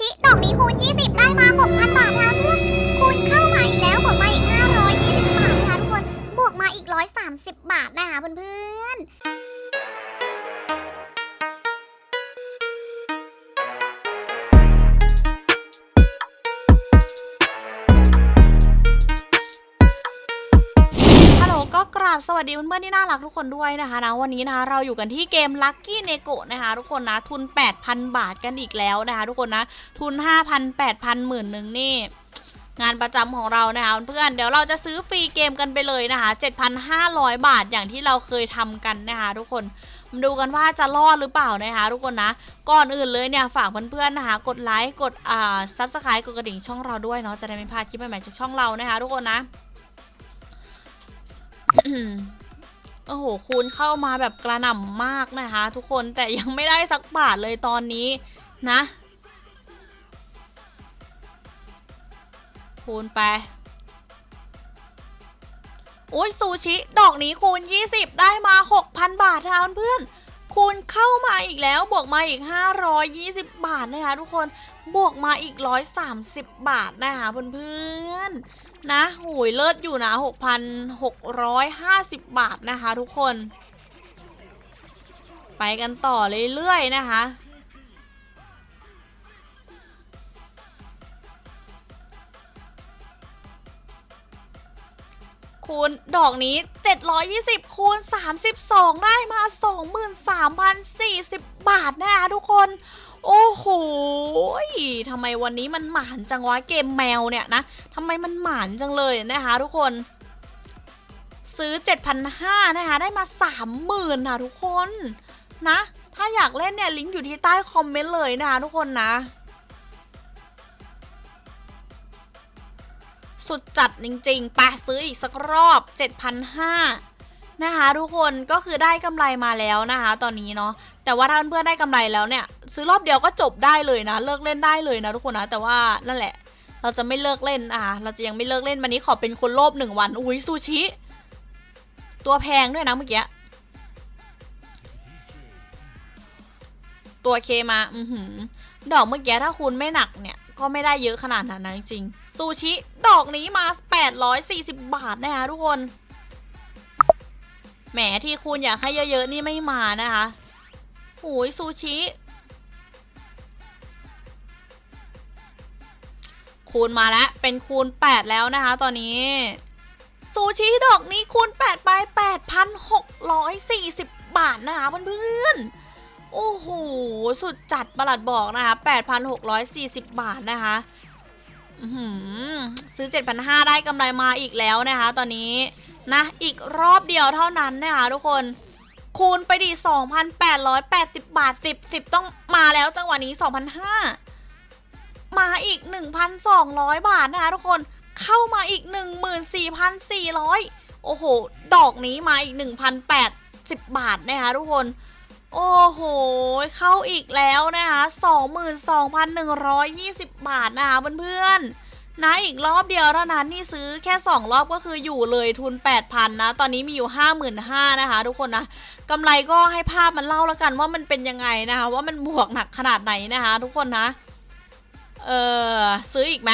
ชิ ดอกนี้คูณ 20 ได้มา 6,000 บาทค่ะเพื่อนคูณเข้ามาอีกแล้วบวกมาอีก 520 บาทค่ะทุกคน บวกมาอีก 130 บาทนะคะเพื่อนๆ วัสดีเพื่อนๆที่น่ารักทุกคนด้วยนะคะนะวันนี้นะคะเราอยู่กันที่เกม Lucky n e g o นะคะทุกคนนะทุน 8,000 บาทกันอีกแล้วนะคะทุกคนนะทุน 5,000 8,000หมื่นหนึ่งนี่งานประจำของเรานะคะเพื่อนเดี๋ยวเราจะซื้อฟรีเกมกันไปเลยนะคะ 7,500 บาทอย่างที่เราเคยทำกันนะคะทุกคนมาดูกันว่าจะรอดหรือเปล่านะคะทุกคนนะ ก่อนอื่นเลยเนี่ยฝากเพื่อนๆนะคะ กดไลค์กดอ่าซับสไครต์กดกระดิ่งช่องเราด้วยเนาะจะได้ไม่พลาดคลิปใหม่ๆจากช่องเรานะคะทุกคนนะ โอ้โห คูณเข้ามาแบบกระหน่ำมากนะคะ ทุกคนแต่ยังไม่ได้สักบาทเลยตอนนี้นะ คูณไปโอ้ยซูชิ ดอกนี้คูณ 20 ได้มา 6,000 บาทค่ะเพื่อนๆ คูณเข้ามาอีกแล้วบวกมาอีก 520 บาทนะคะทุกคนบวกมาอีก 130 บาทนะคะเพื่อนๆนะโหยเลิศอยู่นะ 6,650 บาทนะคะทุกคน ไปกันต่อเรื่อยๆนะคะ คูณดอกนี้ 720 คูณ 32 ได้มา 23,040 บาทนะคะทุกคน โอ้โหทำไมวันนี้มันหมานจังวะเกมแมวเนี่ยนะทำไมมันหมานจังเลยนะคะทุกคน ซื้อ 7,500นะคะ ได้มา 30,000นะทุกคน นะ ถ้าอยากเล่นเนี่ย ลิงก์อยู่ที่ใต้คอมเมนต์เลยนะคะทุกคนนะ สุดจัดจริงๆไปซื้ออีกสักรอบ 7,500นะคะทุกคนก็คือได้กำไรมาแล้วนะคะ ตอนนี้เนาะแต่ว่าถ้าเพื่อนๆได้กำไรแล้วเนี่ย ซื้อรอบเดียวก็จบได้เลยนะ เลิกเล่นได้เลยนะทุกคนนะแต่ว่านั่นแหละ เราจะไม่เลิกเล่นอะเราจะยังไม่เลิกเล่นวันนี้ขอเป็นคนโลภหนึ่งวันอุ้ยซูชิ ตัวแพงด้วยนะเมื่อกี้ตัวเคมา อือหือ ดอกเมื่อกี้ถ้าคุณไม่หนักเนี่ย ก็ไม่ได้เยอะขนาดนั้นนะจริงๆซูชิดอกนี้มา 840 บาทนะคะทุกคน แหมที่คุณอยากให้เยอะๆนี่ไม่มานะคะหูยซูชิ คูณมาแล้ว เป็นคูณ 8 แล้วนะคะ ตอนนี้ซูชิดอกนี้คูณ 8 ไป 8,640 บาทนะคะเพื่อนๆ โอ้โห สุดจัดประหลัดบอกนะคะ 8,640 บาทนะคะอื้อหือซื้อ 7,500 ได้กำไรมาอีกแล้วนะคะ ตอนนี้นะ อีกรอบเดียวเท่านั้นนะคะทุกคน คูณไปดิ 2,880 บาท 10 10 ต้องมาแล้วจังหวะนี้ 2,500 มาอีก 1,200 บาทนะคะทุกคน เข้ามาอีก 14,400 โอ้โห ดอกนี้มาอีก1,080บาทนะคะทุกคน โอ้โห เข้าอีกแล้วนะคะ22,120 บาทนะคะเพื่อนๆนะอีกรอบเดียวเท่านั้นนี่ซื้อแค่ 2 รอบก็คืออยู่เลยทุน 8,000 นะ ตอนนี้มีอยู่ 55,000นะคะ ทุกคนนะกำไรก็ให้ภาพมันเล่าแล้วกันว่ามันเป็นยังไงนะคะ ว่ามันบวกหนักขนาดไหนนะคะ ทุกคนนะ เออซื้ออีกไหม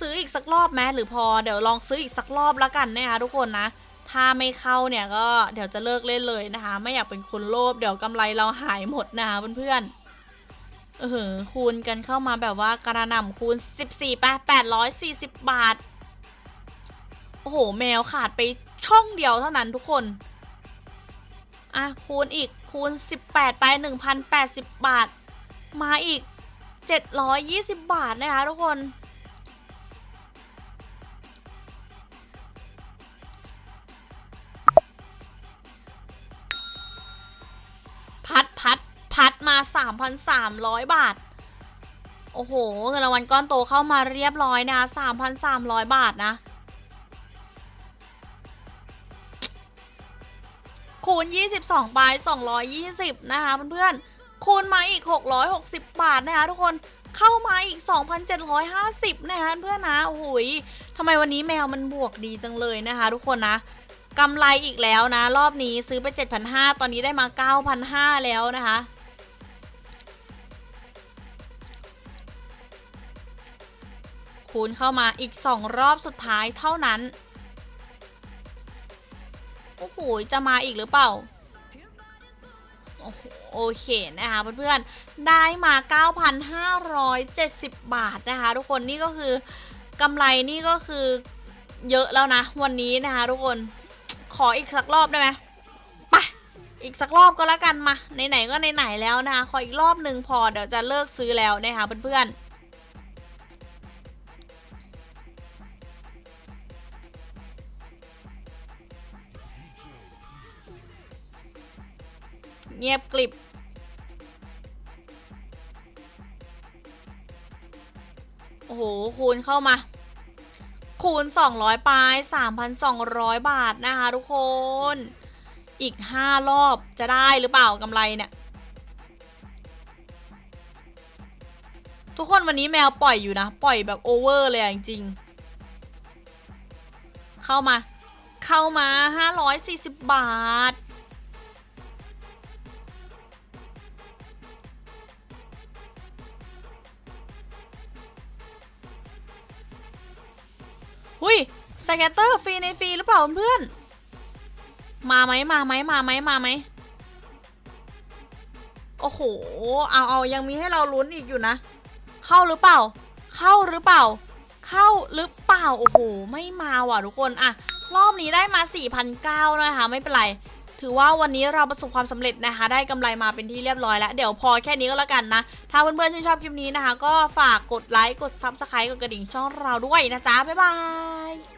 ซื้ออีกสักรอบไหมหรือพอเดี๋ยวลองซื้ออีกสักรอบแล้วกันนะคะทุกคนนะ ถ้าไม่เข้าเนี่ยก็เดี๋ยวจะเลิกเล่นเลยนะคะ ไม่อยากเป็นคนโลภเดี๋ยวกำไรเราหายหมดนะคะเพื่อนๆเออคูณกันเข้ามาแบบว่ากระหน่ำคูณ 14ไป840 บาท โอ้โห แมวขาดไปช่องเดียวเท่านั้นทุกคน อะ คูณอีกคูณ 18 ไป 1,080 บาท มาอีก 720 บาทนะคะทุกคน 3,300 บาท โอ้โหเงินรางวัลก้อนโตเข้ามาเรียบร้อยนะคะ3,300 บาทนะ คูณ 22 ไป 220 นะคะเพื่อนๆ คูณมาอีก 660 บาทนะคะทุกคนเข้ามาอีก 2,750 นะคะเพื่อนนะโอ้โหยทำไมวันนี้แมวมันบวกดีจังเลยนะคะ ทุกคนนะกำไรอีกแล้วนะ รอบนี้ซื้อไป 7,500 ตอนนี้ได้มา 9,500 แล้วนะคะ คูณเข้ามาอีก 2 รอบสุดท้ายเท่านั้น โอ้โห จะมาอีกหรือเปล่า โอเคนะคะเพื่อนๆ ได้มา 9,570 บาทนะคะทุกคนนี่ก็คือกำไรนี่ก็คือเยอะแล้วนะ วันนี้นะคะทุกคนขออีกสักรอบได้ไหมไปอีกสักรอบก็แล้วกันมาไหนๆก็ไหนๆแล้วนะคะขออีกรอบหนึ่งพอเดี๋ยวจะเลิกซื้อแล้วนะคะเพื่อนๆ เงียบกลิบ โอ้โห คูณเข้ามา คูณ 200ปลาย3,200 บาทนะคะทุกคน อีก 5 รอบจะได้หรือเปล่ากำไรเนี่ย ทุกคนวันนี้แมวปล่อยอยู่นะ ปล่อยแบบโอเวอร์เลยอะจริงๆ เข้ามา เข้ามา 540 บาท หุยสแกตเตอร์ฟรีในฟรีหรือเปล่าเพื่อน มาไหมมาไหมมาไหมมาไหมโอ้โห เอาเอายังมีให้เราลุ้นอีกอยู่นะ เข้าหรือเปล่า เข้าหรือเปล่า เข้าหรือเปล่า โอ้โห ไม่มาว่ะทุกคนอะรอบนี้ได้มา 4,900นะคะ ไม่เป็นไร ถือว่าวันนี้เราประสบความสำเร็จนะคะ ได้กำไรมาเป็นที่เรียบร้อยแล้ว เดี๋ยวพอแค่นี้ก็แล้วกันนะ ถ้าเพื่อนๆชื่นชอบคลิปนี้นะคะ ก็ฝากกดไลค์ กดซับสไครต์กดกระดิ่งช่องเราด้วยนะจ๊ะ บ๊ายบาย